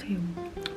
안녕하세요.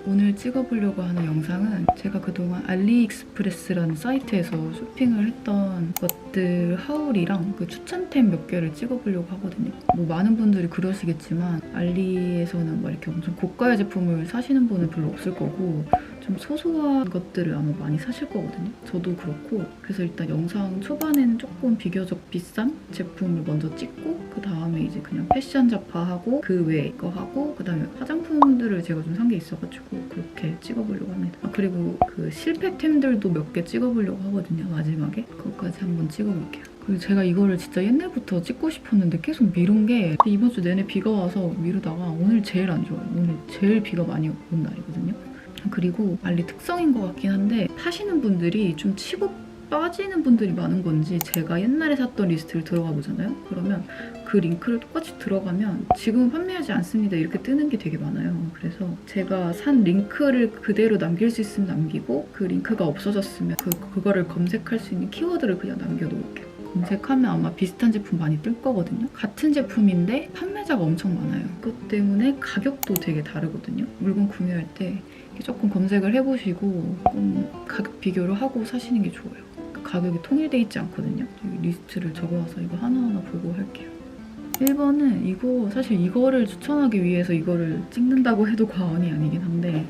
오늘 찍어보려고 하는 영상은 제가 그동안 알리익스프레스라는 사이트에서 쇼핑을 했던 것들 하울이랑 그 추천템 몇 개를 찍어보려고 하거든요. 뭐 많은 분들이 그러시겠지만 알리에서는 막 이렇게 엄청 고가의 제품을 사시는 분은 별로 없을 거고 좀 소소한 것들을 아마 많이 사실 거거든요. 저도 그렇고 그래서 일단 영상 초반에는 조금 비교적 비싼 제품을 먼저 찍고 그 다음에 이제 그냥 패션 잡화하고 그 외에 거 하고 그 다음에 화장품들을 제가 좀 산 게 있어가지고 그렇게 찍어보려고 합니다. 아, 그리고 그 실패템들도 몇 개 찍어보려고 하거든요. 마지막에 그것까지 한번 찍어볼게요. 그리고 제가 이거를 진짜 옛날부터 찍고 싶었는데 계속 미룬 게 이번 주 내내 비가 와서 미루다가 오늘 제일 안 좋아요. 오늘 제일 비가 많이 온 날이거든요. 그리고 알리 특성인 것 같긴 한데 파시는 분들이 좀 치고 빠지는 분들이 많은 건지 제가 옛날에 샀던 리스트를 들어가 보잖아요. 그러면 그 링크를 똑같이 들어가면 지금은 판매하지 않습니다 이렇게 뜨는 게 되게 많아요. 그래서 제가 산 링크를 그대로 남길 수 있으면 남기고 그 링크가 없어졌으면 그 그거를 검색할 수 있는 키워드를 그냥 남겨놓을게요. 검색하면 아마 비슷한 제품 많이 뜰 거거든요. 같은 제품인데 판매자가 엄청 많아요. 그것 때문에 가격도 되게 다르거든요. 물건 구매할 때 조금 검색을 해보시고 조금 가격 비교를 하고 사시는 게 좋아요. 그 가격이 통일돼 있지 않거든요. 리스트를 적어와서 이거 하나하나 보고 할게요. 1번은 이거 사실 이거를 추천하기 위해서 이거를 찍는다고 해도 과언이 아니긴 한데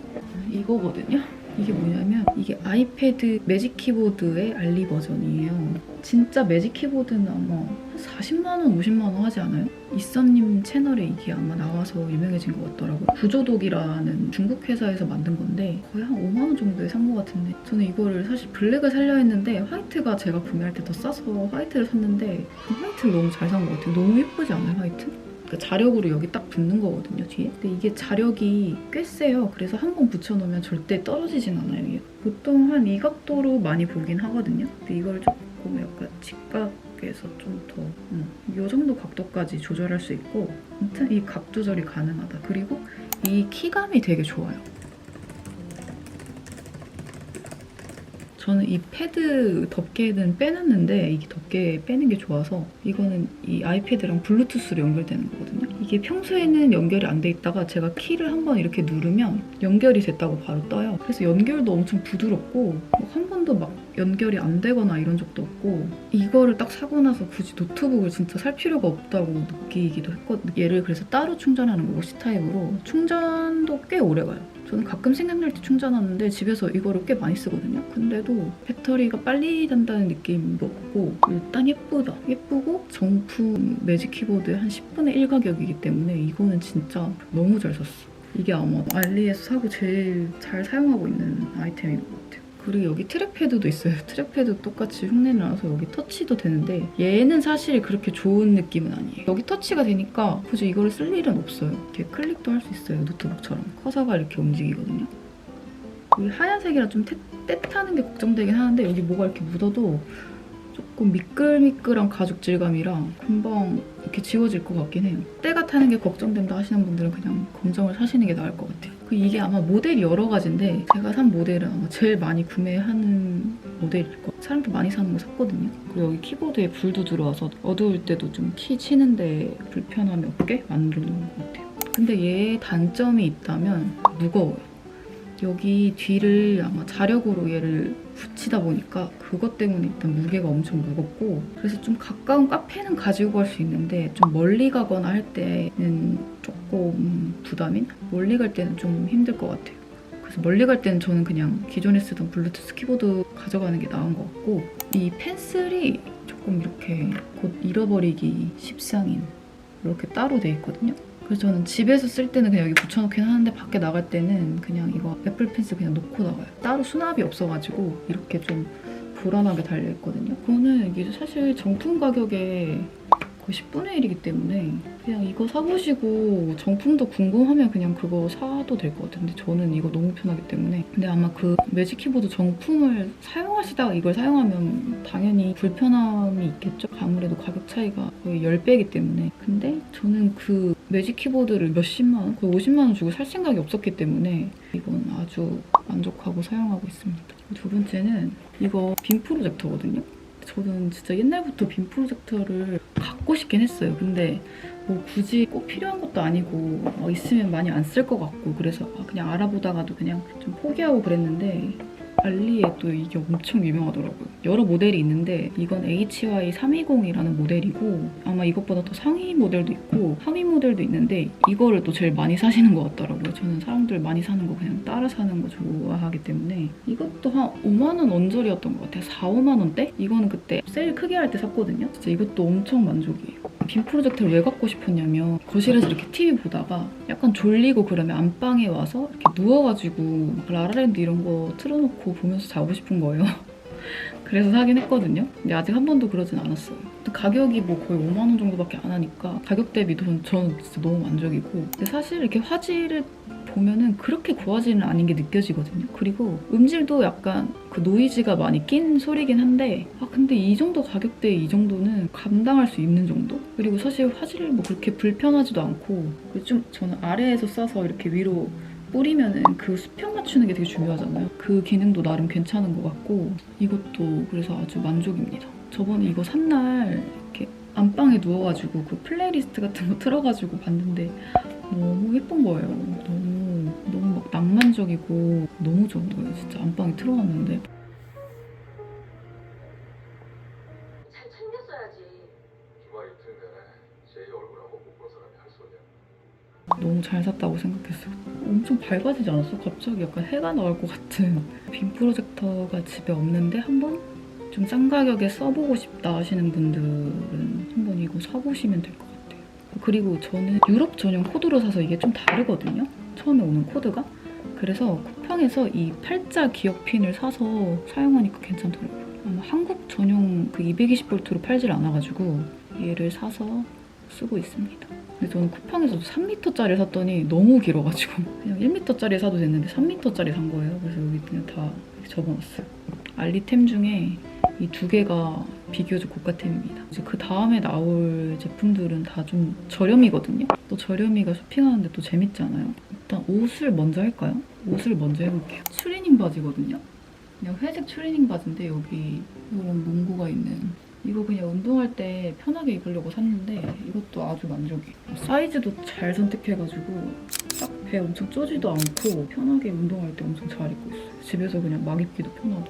이거거든요. 이게 뭐냐면 이게 아이패드 매직 키보드의 알리 버전이에요. 진짜 매직 키보드는 아마 40만 원, 50만 원 하지 않아요? 이선님 채널에 이게 아마 나와서 유명해진 것 같더라고요. 구조독이라는 중국 회사에서 만든 건데 거의 한 5만 원 정도에 산 것 같은데 저는 이거를 사실 블랙을 살려 했는데 화이트가 제가 구매할 때 더 싸서 화이트를 샀는데 그 화이트를 너무 잘 산 것 같아요. 너무 예쁘지 않아요, 화이트? 그 자력으로 여기 딱 붙는 거거든요, 뒤에. 근데 이게 자력이 꽤 세요. 그래서 한 번 붙여놓으면 절대 떨어지진 않아요, 얘. 보통 한 이 각도로 많이 보긴 하거든요. 근데 이걸 조금 약간 직각 에서 좀 더, 음, 이 정도 각도까지 조절할 수 있고, 아무튼 이 각 조절이 가능하다. 그리고 이 키감이 되게 좋아요. 저는 이 패드 덮개는 빼놨는데 이게 덮개 빼는 게 좋아서 이거는 이 아이패드랑 블루투스로 연결되는 거거든요. 이게 평소에는 연결이 안 돼 있다가 제가 키를 한번 이렇게 누르면 연결이 됐다고 바로 떠요. 그래서 연결도 엄청 부드럽고 뭐한 번도 막 연결이 안 되거나 이런 적도 없고 이거를 딱 사고 나서 굳이 노트북을 진짜 살 필요가 없다고 느끼기도 했거든요. 얘를 그래서 따로 충전하는 거고 C타입으로 충전도 꽤 오래 가요. 저는 가끔 생각날 때 충전하는데 집에서 이거를 꽤 많이 쓰거든요. 근데도 배터리가 빨리 단다는 느낌도 없고 일단 예쁘다. 예쁘고 정품 매직 키보드의 한 10분의 1 가격이기 때문에 이거는 진짜 너무 잘 샀어. 이게 아마 알리에서 사고 제일 잘 사용하고 있는 아이템인 것 같아요. 그리고 여기 트랙패드도 있어요. 트랙패드 똑같이 흉내 나서 여기 터치도 되는데 얘는 사실 그렇게 좋은 느낌은 아니에요. 여기 터치가 되니까 굳이 이거를 쓸 일은 없어요. 이렇게 클릭도 할 수 있어요. 노트북처럼. 커서가 이렇게 움직이거든요. 여기 하얀색이라 좀 때, 때 타는 게 걱정되긴 하는데 여기 뭐가 이렇게 묻어도 조금 미끌미끌한 가죽 질감이라 금방 이렇게 지워질 것 같긴 해요. 때가 타는 게 걱정된다 하시는 분들은 그냥 검정을 사시는 게 나을 것 같아요. 그 이게 아마 모델이 여러 가지인데 제가 산 모델은 아마 제일 많이 구매하는 모델일 거. 사람들 많이 사는 거 샀거든요. 그리고 여기 키보드에 불도 들어와서 어두울 때도 좀 키 치는데 불편함이 없게 만들어 놓은 것 같아요. 근데 얘의 단점이 있다면 무거워요. 여기 뒤를 아마 자력으로 얘를 붙이다 보니까 그것 때문에 일단 무게가 엄청 무겁고 그래서 좀 가까운 카페는 가지고 갈 수 있는데 좀 멀리 가거나 할 때는 조금 부담인? 멀리 갈 때는 좀 힘들 것 같아요. 그래서 멀리 갈 때는 저는 그냥 기존에 쓰던 블루투스 키보드 가져가는 게 나은 것 같고 이 펜슬이 조금 이렇게 곧 잃어버리기 십상인 이렇게 따로 돼 있거든요. 그래서 저는 집에서 쓸 때는 그냥 여기 붙여놓긴 하는데 밖에 나갈 때는 그냥 이거 애플 펜슬 그냥 놓고 나가요. 따로 수납이 없어가지고 이렇게 좀 불안하게 달려있거든요. 그거는 이게 사실 정품 가격에 거의 10분의 1이기 때문에 그냥 이거 사보시고 정품도 궁금하면 그냥 그거 사도 될 것 같은데 저는 이거 너무 편하기 때문에. 근데 아마 그 매직 키보드 정품을 사용하시다가 이걸 사용하면 당연히 불편함이 있겠죠. 아무래도 가격 차이가 거의 10배이기 때문에. 근데 저는 그 매직 키보드를 몇십만 원, 거의 50만 원 주고 살 생각이 없었기 때문에 이건 아주 만족하고 사용하고 있습니다. 두 번째는 이거 빔 프로젝터거든요 저는 진짜 옛날부터 빔 프로젝터를 갖고 싶긴 했어요. 근데 뭐 굳이 꼭 필요한 것도 아니고 어, 있으면 많이 안 쓸 것 같고 그래서 아, 그냥 알아보다가도 그냥 좀 포기하고 그랬는데 알리에 또 이게 엄청 유명하더라고요. 여러 모델이 있는데 이건 HY320이라는 모델이고 아마 이것보다 더 상위 모델도 있고 하위 모델도 있는데 이거를 또 제일 많이 사시는 것 같더라고요. 저는 사람들 많이 사는 거 그냥 따라 사는 거 좋아하기 때문에 이것도 한 5만 원 언저리였던 것 같아요. 4, 5만 원대? 이거는 그때 세일 크게 할 때 샀거든요. 진짜 이것도 엄청 만족이에요. 빔 프로젝터를 왜 갖고 싶었냐면 거실에서 이렇게 TV 보다가 약간 졸리고 그러면 안방에 와서 이렇게 누워가지고 라라랜드 이런 거 틀어놓고 보면서 자고 싶은 거예요. 그래서 사긴 했거든요. 근데 아직 한 번도 그러진 않았어요. 또 가격이 뭐 거의 5만 원 정도밖에 안 하니까 가격 대비 전- 저는 진짜 너무 만족이고 근데 사실 이렇게 화질을 보면은 그렇게 고화질은 아닌 게 느껴지거든요. 그리고 음질도 약간 그 노이즈가 많이 낀 소리긴 한데 아 근데 이 정도 가격대에 이 정도는 감당할 수 있는 정도? 그리고 사실 화질이 뭐 그렇게 불편하지도 않고 그리고 좀 저는 아래에서 싸서 이렇게 위로 뿌리면은 그 수평 맞추는 게 되게 중요하잖아요. 그 기능도 나름 괜찮은 것 같고 이것도 그래서 아주 만족입니다. 저번에 이거 산 날 이렇게 안방에 누워가지고 그 플레이리스트 같은 거 틀어가지고 봤는데 너무 예쁜 거예요. 너무 낭만적이고 너무 좋은 거예요. 진짜 안방에 틀어놨는데 잘 챙겼어야지. 주말 이틀 내내 제이 얼굴 한번 못본 사람이 할 소리야. 너무 잘 샀다고 생각했어요. 엄청 밝아지지 않았어? 갑자기 약간 해가 나올 것 같은 빔 프로젝터가 집에 없는데 한번 좀 싼 가격에 써보고 싶다 하시는 분들은 한번 이거 사보시면 될 것 같아요. 그리고 저는 유럽 전용 코드로 사서 이게 좀 다르거든요. 처음에 오는 코드가. 그래서 쿠팡에서 이 팔자 기억 핀을 사서 사용하니까 괜찮더라고요. 한국 전용 그 220V로 팔질 않아가지고 얘를 사서 쓰고 있습니다. 근데 저는 쿠팡에서도 3m짜리 샀더니 너무 길어가지고 그냥 1m짜리 사도 됐는데 3m짜리 산 거예요. 그래서 여기 그냥 다 접어놨어요. 알리템 중에 이 두 개가 비교적 고가템입니다. 이제 그 다음에 나올 제품들은 다 좀 저렴이거든요. 또 저렴이가 쇼핑하는데 또 재밌잖아요. 일단 옷을 먼저 할까요? 옷을 먼저 해볼게요. 추리닝 바지거든요. 그냥 회색 추리닝 바지인데 여기 이런 문구가 있는 이거 그냥 운동할 때 편하게 입으려고 샀는데 이것도 아주 만족이에요. 사이즈도 잘 선택해가지고 딱 배 엄청 쪼지도 않고 편하게 운동할 때 엄청 잘 입고 있어요. 집에서 그냥 막 입기도 편하고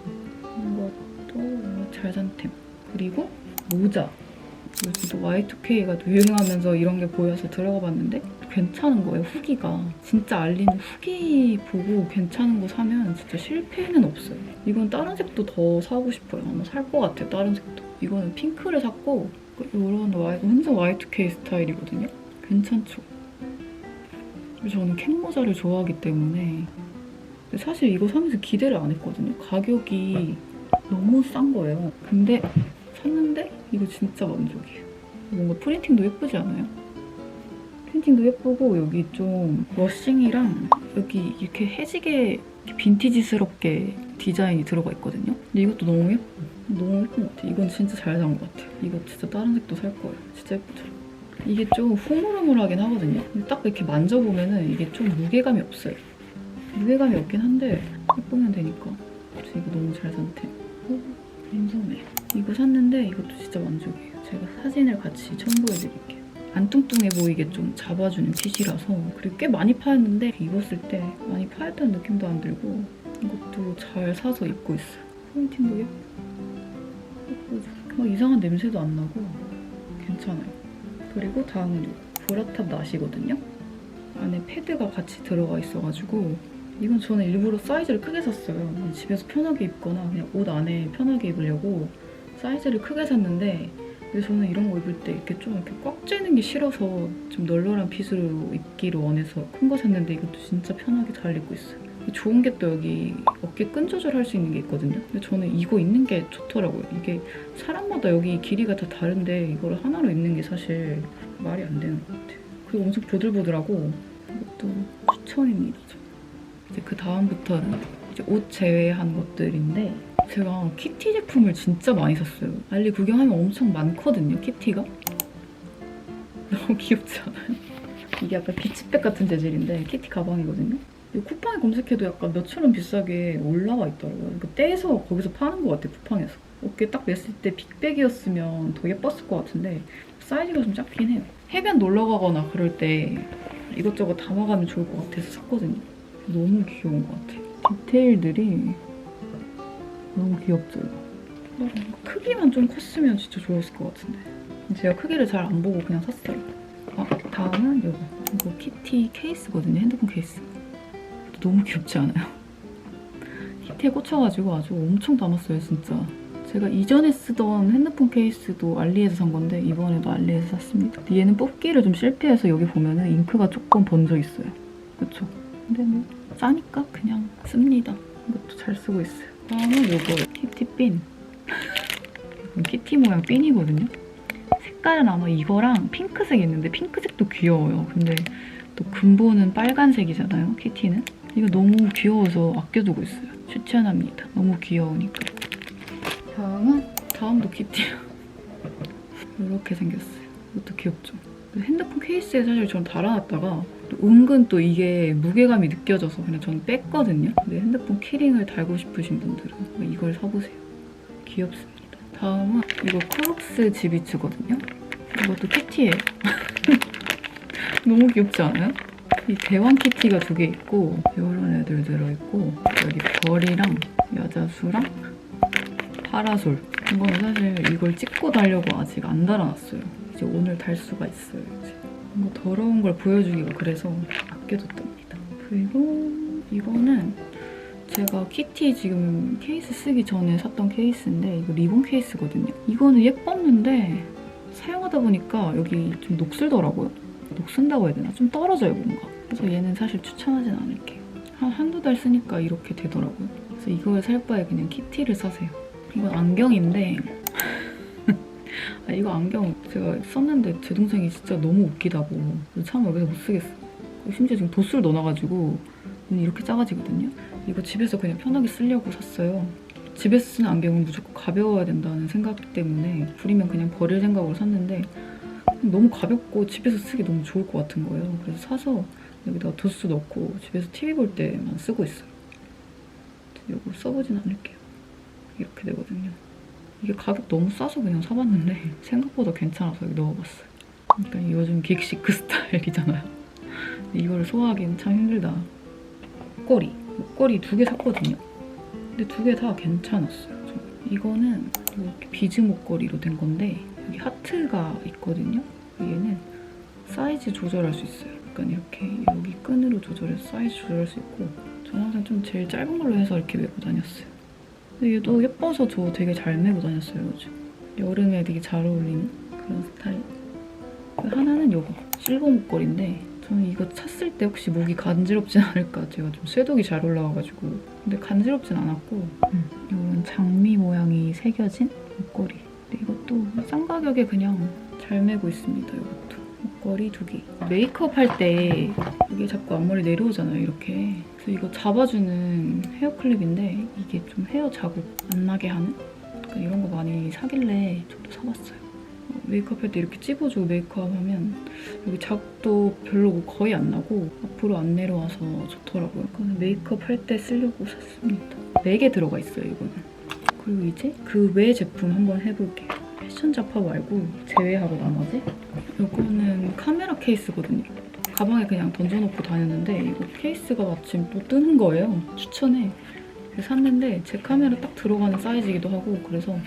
이것도 잘 산템. 그리고 모자. 요즘도 Y2K가 유행하면서 이런 게 보여서 들어가 봤는데 괜찮은 거예요, 후기가. 진짜 알리는 후기 보고 괜찮은 거 사면 진짜 실패는 없어요. 이건 다른 색도 더 사고 싶어요. 아마 살 것 같아요, 다른 색도. 이거는 핑크를 샀고 이런 Y, 완전 Y2K 스타일이거든요. 괜찮죠? 저는 캔 모자를 좋아하기 때문에 사실 이거 사면서 기대를 안 했거든요. 가격이 너무 싼 거예요. 근데 샀는데 이거 진짜 만족이에요. 뭔가 프린팅도 예쁘지 않아요? 프린팅도 예쁘고 여기 좀 러싱이랑 여기 이렇게 해지게 빈티지스럽게 디자인이 들어가 있거든요. 근데 이것도 너무 예뻐. 너무 예쁜 것 같아. 이건 진짜 잘산것 같아. 이거 진짜 다른 색도 살 거예요. 진짜 예쁘죠? 이게 좀 흐물흐물하긴 하거든요. 딱 이렇게 만져보면은 이게 좀 무게감이 없어요. 무게감이 없긴 한데 예쁘면 되니까. 그래서 이거 너무 잘 산템. 어? 민소매. 이거 샀는데 이것도 진짜 만족이에요. 제가 사진을 같이 첨부해드릴게요. 안 뚱뚱해 보이게 좀 잡아주는 핏이라서 그리고 꽤 많이 파였는데 입었을 때 많이 파였다는 느낌도 안 들고 이것도 잘 사서 입고 있어요. 포인팅도 예쁘고 예쁘죠? 막 이상한 냄새도 안 나고 괜찮아요. 그리고 다음은 보라탑 낫이거든요. 안에 패드가 같이 들어가 있어가지고 이건 저는 일부러 사이즈를 크게 샀어요. 집에서 편하게 입거나 그냥 옷 안에 편하게 입으려고 사이즈를 크게 샀는데 근데 저는 이런 거 입을 때 이렇게 좀 이렇게 꽉 쬐는 게 싫어서 좀 널널한 핏으로 입기를 원해서 큰 거 샀는데 이것도 진짜 편하게 잘 입고 있어요. 좋은 게 또 여기 어깨 끈 조절할 수 있는 게 있거든요. 근데 저는 이거 입는 게 좋더라고요. 이게 사람마다 여기 길이가 다 다른데 이거를 하나로 입는 게 사실 말이 안 되는 것 같아요. 그리고 엄청 보들보들하고 이것도 추천입니다. 저. 이제 그 다음부터는 이제 옷 제외한 것들인데 제가 키티 제품을 진짜 많이 샀어요. 알리 구경하면 엄청 많거든요, 키티가. 너무 귀엽지 않아요? 이게 약간 비치백 같은 재질인데 키티 가방이거든요. 이 쿠팡에 검색해도 약간 몇천 원 비싸게 올라와 있더라고요. 이거 떼서 거기서 파는 것 같아요, 쿠팡에서. 어깨 딱 맸을 때 빅백이었으면 더 예뻤을 것 같은데 사이즈가 좀 작긴 해요. 해변 놀러 가거나 그럴 때 이것저것 담아가면 좋을 것 같아서 샀거든요. 너무 귀여운 것 같아. 디테일들이 너무 귀엽죠, 이거. 크기만 좀 컸으면 진짜 좋았을 것 같은데. 제가 크기를 잘 안 보고 그냥 샀어요. 아, 다음은 이거. 이거 키티 케이스거든요, 핸드폰 케이스. 너무 귀엽지 않아요? 히트에 꽂혀가지고 아주 엄청 담았어요, 진짜. 제가 이전에 쓰던 핸드폰 케이스도 알리에서 산 건데 이번에도 알리에서 샀습니다. 얘는 뽑기를 좀 실패해서 여기 보면은 잉크가 조금 번져 있어요. 그쵸? 근데 뭐 싸니까 그냥 씁니다. 이것도 잘 쓰고 있어요. 다음은 요거 키티 핀. 이건 키티 모양 핀이거든요. 색깔은 아마 이거랑 핑크색이 있는데 핑크색도 귀여워요. 근데 또 근본은 빨간색이잖아요, 키티는. 이거 너무 귀여워서 아껴두고 있어요. 추천합니다. 너무 귀여우니까. 다음은 다음도 키티야. 이렇게 생겼어요. 이것도 귀엽죠? 핸드폰 케이스에 사실 전 달아놨다가 또 은근 또 이게 무게감이 느껴져서 그냥 저는 뺐거든요. 근데 핸드폰 키링을 달고 싶으신 분들은 이걸 사보세요. 귀엽습니다. 다음은 이거 크록스 지비츠거든요. 이것도 키티예요. 너무 귀엽지 않아요? 이 대왕 키티가 두 개 있고 이런 애들 들어있고 여기 별이랑 야자수랑 파라솔 이거는 사실 이걸 찍고 달려고 아직 안 달아놨어요 이제 오늘 달 수가 있어요 이제 뭔가 더러운 걸 보여주기가 그래서 아껴뒀답니다. 그리고 이거는 제가 키티 지금 케이스 쓰기 전에 샀던 케이스인데 이거 리본 케이스거든요. 이거는 예뻤는데 사용하다 보니까 여기 좀 녹슬더라고요. 녹슨다고 해야 되나? 좀 떨어져요 뭔가. 그래서 얘는 사실 추천하진 않을게요. 한 한두 달 쓰니까 이렇게 되더라고요. 그래서 이걸 살 바에 그냥 키티를 사세요. 이건 안경인데 아, 이거 안경 제가 썼는데 제 동생이 진짜 너무 웃기다고. 참 여기서 못 쓰겠어. 심지어 지금 도수를 넣어놔가지고 눈이 이렇게 작아지거든요. 이거 집에서 그냥 편하게 쓰려고 샀어요. 집에서 쓰는 안경은 무조건 가벼워야 된다는 생각 때문에 부리면 그냥 버릴 생각으로 샀는데 너무 가볍고 집에서 쓰기 너무 좋을 것 같은 거예요. 그래서 사서 여기다가 도수 넣고 집에서 TV 볼 때만 쓰고 있어요. 이거 써보진 않을게요. 이렇게 되거든요. 이게 가격 너무 싸서 그냥 사봤는데 생각보다 괜찮아서 여기 넣어봤어요. 그러니까 요즘 긱시크 스타일이잖아요. 이거를 소화하기는 참 힘들다. 목걸이. 목걸이 두 개 샀거든요. 근데 두 개 다 괜찮았어요. 이거는 이렇게 비즈 목걸이로 된 건데 여기 하트가 있거든요. 얘는 사이즈 조절할 수 있어요. 약간 이렇게 여기 끈으로 조절해서 사이즈 조절할 수 있고 저는 항상 좀 제일 짧은 걸로 해서 이렇게 메고 다녔어요. 근데 얘도 예뻐서 저 되게 잘 메고 다녔어요 요즘. 여름에 되게 잘 어울리는 그런 스타일. 그 하나는 요거 실버 목걸이인데 저는 이거 찼을 때 혹시 목이 간지럽진 않을까? 제가 좀 쇠독이 잘 올라와가지고. 근데 간지럽진 않았고 음, 이런 장미 모양이 새겨진 목걸이. 근데 이것도 싼 가격에 그냥 잘 메고 있습니다 이것도. 목걸이 두개. 메이크업 할 때 이게 자꾸 앞머리 내려오잖아요 이렇게 그래서 이거 잡아주는 헤어클립인데 이게 좀 헤어 자국 안 나게 하는 그러니까 이런 거 많이 사길래 저도 사봤어요. 어, 메이크업 할 때 이렇게 찝어주고 메이크업 하면 여기 자국도 별로 거의 안 나고 앞으로 안 내려와서 좋더라고요. 그거는 메이크업 할 때 쓰려고 샀습니다. 4개 들어가 있어요, 이거는. 그리고 이제 그 외 제품 한번 해볼게요. 패션 잡화 말고 제외하고 나머지 이거는 카메라 케이스거든요. 가방에 그냥 던져놓고 다녔는데 이거 케이스가 마침 또 뜨는 거예요. 추천해. 샀는데 제 카메라 딱 들어가는 사이즈이기도 하고 그래서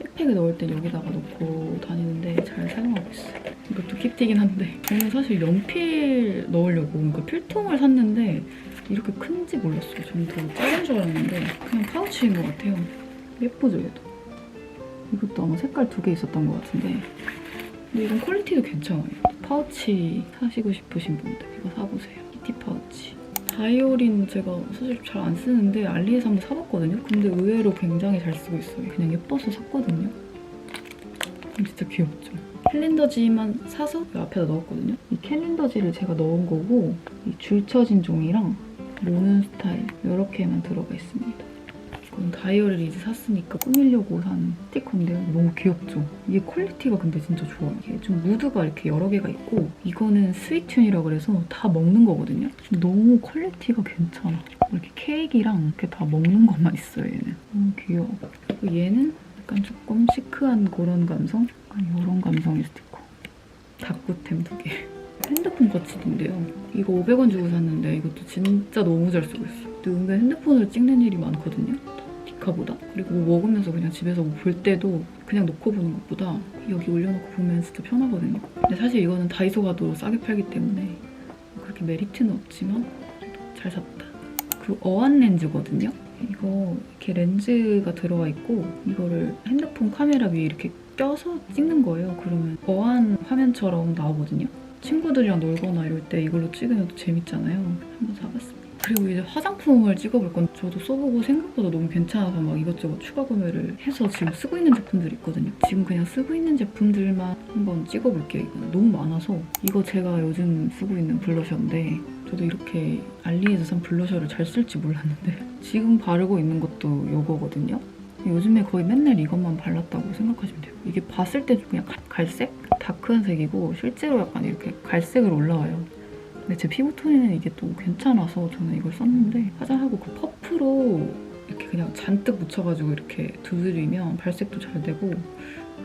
백팩에 넣을 땐 여기다가 넣고 다니는데 잘 사용하고 있어요. 이것도 키티긴 한데 저는 사실 연필 넣으려고 그러니까 필통을 샀는데 이렇게 큰지 몰랐어요. 저는 더 작은 줄 알았는데 그냥 파우치인 것 같아요. 예쁘죠 얘도. 이것도 아마 색깔 두 개 있었던 것 같은데 근데 이건 퀄리티도 괜찮아요. 파우치 사시고 싶으신 분들 이거 사보세요. 키티 파우치. 다이어린 제가 사실 잘 안 쓰는데 알리에서 한번 사봤거든요. 근데 의외로 굉장히 잘 쓰고 있어요. 그냥 예뻐서 샀거든요. 진짜 귀엽죠? 캘린더지만 사서 그 앞에다 넣었거든요. 이 캘린더지를 제가 넣은 거고 이 줄쳐진 종이랑 모는 스타일 이렇게만 들어가 있습니다. 이건 다이어리를 이제 샀으니까 꾸미려고 산 스티커인데요. 너무 귀엽죠? 이게 퀄리티가 근데 진짜 좋아요. 이게 좀 무드가 이렇게 여러 개가 있고 이거는 스위튠이라 그래서 다 먹는 거거든요. 너무 퀄리티가 괜찮아. 이렇게 케이크랑 이렇게 다 먹는 것만 있어요, 얘는. 너무 귀여워. 얘는 약간 조금 시크한 그런 감성? 약간 이런 감성의 스티커. 다꾸템 두 개. 핸드폰 거치대인데요. 이거 500원 주고 샀는데 이것도 진짜 너무 잘 쓰고 있어요. 근데 은근 핸드폰으로 찍는 일이 많거든요. 디카보다. 그리고 뭐 먹으면서 그냥 집에서 뭐 볼 때도 그냥 놓고 보는 것보다 여기 올려놓고 보면 진짜 편하거든요. 근데 사실 이거는 다이소 가도 싸게 팔기 때문에 그렇게 메리트는 없지만 잘 샀다. 그 어안 렌즈거든요. 이거 이렇게 렌즈가 들어가 있고 이거를 핸드폰 카메라 위에 이렇게 껴서 찍는 거예요. 그러면 어안 화면처럼 나오거든요. 친구들이랑 놀거나 이럴 때 이걸로 찍으면 또 재밌잖아요. 한번 사봤습니다. 그리고 이제 화장품을 찍어볼 건 저도 써보고 생각보다 너무 괜찮아서 막 이것저것 추가 구매를 해서 지금 쓰고 있는 제품들이 있거든요. 지금 그냥 쓰고 있는 제품들만 한번 찍어볼게요. 이거는 너무 많아서 이거 제가 요즘 쓰고 있는 블러셔인데 저도 이렇게 알리에서 산 블러셔를 잘 쓸지 몰랐는데 지금 바르고 있는 것도 이거거든요. 요즘에 거의 맨날 이것만 발랐다고 생각하시면 돼요. 이게 봤을 때 그냥 가- 갈색? 다크한 색이고 실제로 약간 이렇게 갈색으로 올라와요. 근데 제 피부톤에는 이게 또 괜찮아서 저는 이걸 썼는데 화장하고 그 퍼프로 이렇게 그냥 잔뜩 묻혀가지고 이렇게 두드리면 발색도 잘 되고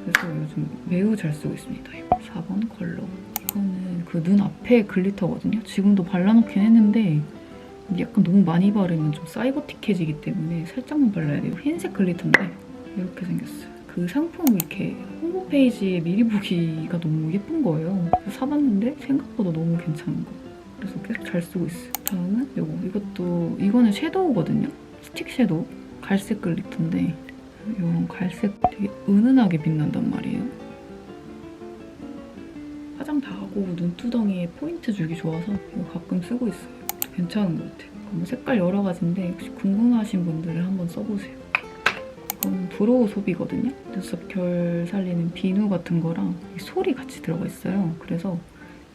그래서 요즘 매우 잘 쓰고 있습니다. 4번 컬러. 이거는 그 눈 앞에 글리터거든요. 지금도 발라놓긴 했는데 약간 너무 많이 바르면 좀 사이버틱해지기 때문에 살짝만 발라야 돼요. 흰색 글리터인데 이렇게 생겼어요. 그 상품 이렇게 홈페이지에 미리 보기가 너무 예쁜 거예요. 사봤는데 생각보다 너무 괜찮은 거. 그래서 계속 잘 쓰고 있어요. 다음은 이거. 이것도 이거는 섀도우거든요. 스틱 섀도우. 갈색 글리터인데 이런 갈색 되게 은은하게 빛난단 말이에요. 화장 다 하고 눈두덩이에 포인트 주기 좋아서 이거 가끔 쓰고 있어요. 괜찮은 것 같아요. 뭐 색깔 여러 가지인데 혹시 궁금하신 분들은 한번 써보세요. 이거는 브로우 소비거든요. 눈썹 결 살리는 비누 같은 거랑 이 솔이 같이 들어가 있어요. 그래서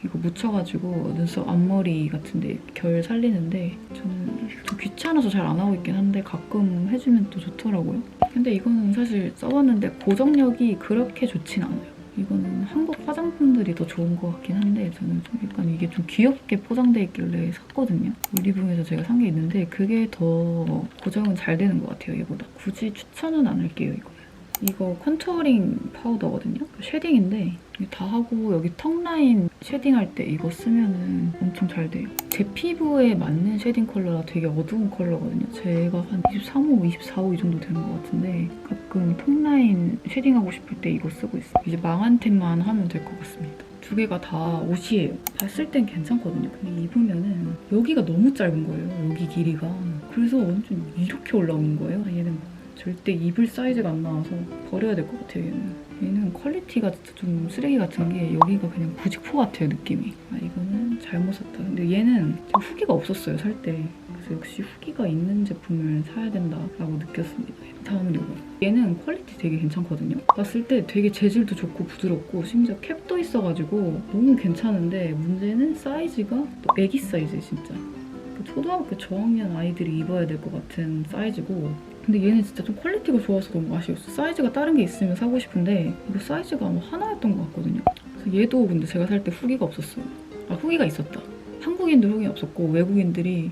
이거 묻혀가지고 눈썹 앞머리 같은데 결 살리는데 저는 좀 귀찮아서 잘 안 하고 있긴 한데 가끔 해주면 또 좋더라고요. 근데 이거는 사실 써봤는데 고정력이 그렇게 좋진 않아요. 이거는 한국 화장품들이 더 좋은 것 같긴 한데 저는 좀 약간 이게 좀 귀엽게 포장돼 있길래 샀거든요. 유리봉에서 제가 산 게 있는데 그게 더 고정은 잘 되는 것 같아요. 얘보다 굳이 추천은 안 할게요. 이거는. 이거 컨투어링 파우더거든요. 쉐딩인데 다 하고 여기 턱 라인 쉐딩할 때 이거 쓰면은 엄청 잘 돼요. 제 피부에 맞는 쉐딩 컬러라 되게 어두운 컬러거든요. 제가 한 23호, 24호 이 정도 되는 것 같은데 가끔 턱 라인 쉐딩하고 싶을 때 이거 쓰고 있어요. 이제 망한 템만 하면 될 것 같습니다. 두 개가 다 옷이에요. 봤을 땐 괜찮거든요. 근데 입으면은 여기가 너무 짧은 거예요. 여기 길이가. 그래서 완전 이렇게 올라오는 거예요. 아, 얘는 절대 입을 사이즈가 안 나와서 버려야 될 것 같아요. 얘는. 얘는 퀄리티가 진짜 좀 쓰레기 같은 게 여기가 그냥 부직포 같아요 느낌이. 아 이거는 잘못 샀다. 근데 얘는 지금 후기가 없었어요 살 때. 그래서 역시 후기가 있는 제품을 사야 된다라고 느꼈습니다. 다음은 이거. 얘는 퀄리티 되게 괜찮거든요. 봤을 때 되게 재질도 좋고 부드럽고 심지어 캡도 있어가지고 너무 괜찮은데 문제는 사이즈가 또 애기 사이즈 진짜. 그 초등학교 저학년 아이들이 입어야 될 것 같은 사이즈고 근데 얘는 진짜 좀 퀄리티가 좋아서 너무 아쉬웠어. 사이즈가 다른 게 있으면 사고 싶은데 이거 사이즈가 아마 하나였던 것 같거든요. 그래서 얘도 근데 제가 살 때 후기가 없었어요. 아 후기가 있었다. 한국인들 후기 없었고 외국인들이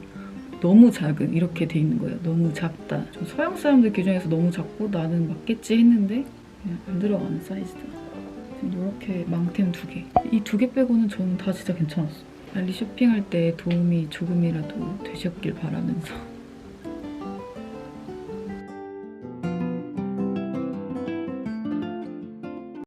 너무 작은 이렇게 돼 있는 거예요. 너무 작다. 좀 서양 사람들 기준에서 너무 작고 나는 맞겠지 했는데 그냥 안 들어가는 사이즈다. 이렇게 망템 두 개. 이 두 개 빼고는 저는 다 진짜 괜찮았어. 빨리 쇼핑할 때 도움이 조금이라도 되셨길 바라면서